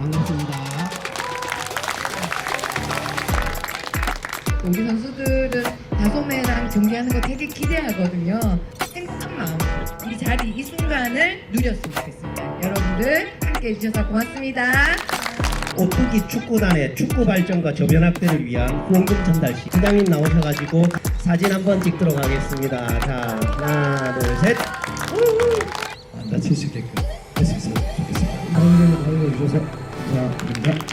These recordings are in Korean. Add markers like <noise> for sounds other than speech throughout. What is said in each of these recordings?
반갑습니다. 우리 선수들은 다소매랑 경기하는 거 되게 기대하거든요. 행복한 마음, 이 자리, 이 순간을 누렸으면 좋겠습니다. 여러분들 함께해 주셔서 고맙습니다. 오뚜기 축구단의 축구 발전과 저변 확대를 위한 후원금 전달시 부장님 나오셔가지고 사진 한번 찍도록 하겠습니다. 자 하나 둘 셋. 안 다칠 수 있게끔 할수 있으면 좋겠습니다. 사랑해 주셔서 감사합니다.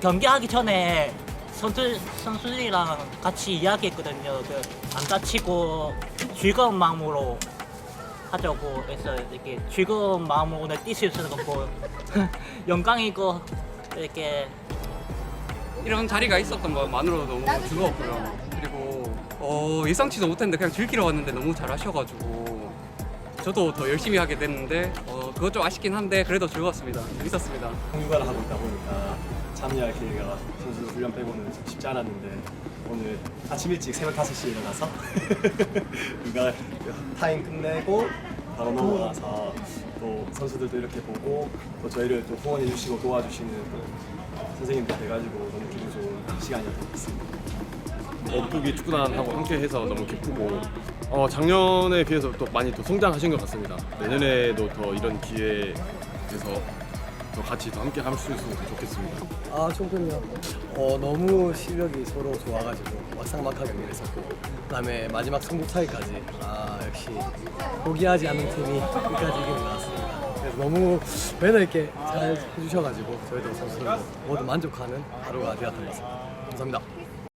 경기하기 전에 선수 선수들이랑 같이 이야기했거든요. 그 안 다치고 즐거운 마음으로 하자고 해서 이렇게 즐거운 마음으로 오늘 뛸 수 있어서 너무 <laughs> 영광이고 이렇게 이런 자리가 있었던 것만으로도 너무 즐거웠고요. 그리고 어, 예상치도 못했는데 그냥 즐기러 왔는데 너무 잘 하셔가지고 저도 더 열심히 하게 됐는데 어, 그것 좀 아쉽긴 한데 그래도 즐거웠습니다. 재밌었습니다. 육아를 하고 있다 보니까 참여할 기회가 선수 훈련 빼고는 좀 쉽지 않았는데 오늘 아침 일찍 새벽 5시에 일어나서 <laughs> 육아 타임 끝내고 바로 넘어가서 또 선수들도 이렇게 보고 또 저희를 또 후원해 주시고 도와주시는 또 선생님들 돼가지고 너무 기분 좋은 시간이었던 것 같습니다. 오뚜기 축구단하고 함께해서 너무 기쁘고 어, 작년에 비해서 또 많이 또 성장하신 것 같습니다. 내년에도 더 이런 기회에서 더 같이 더 함께 할 수 있으면 더 좋겠습니다. 아 총평이요. 어 너무 실력이 서로 좋아가지고 막상막하 경기를 했었고 그다음에 마지막 승부차기까지 아 역시 포기하지 않는 팀이 끝까지 이기는 것 같습니다. 그래서 너무 매너 있게 잘 해주셔가지고 저희도 선수들 모두 만족하는 하루가 되었던 것 같습니다. 감사합니다.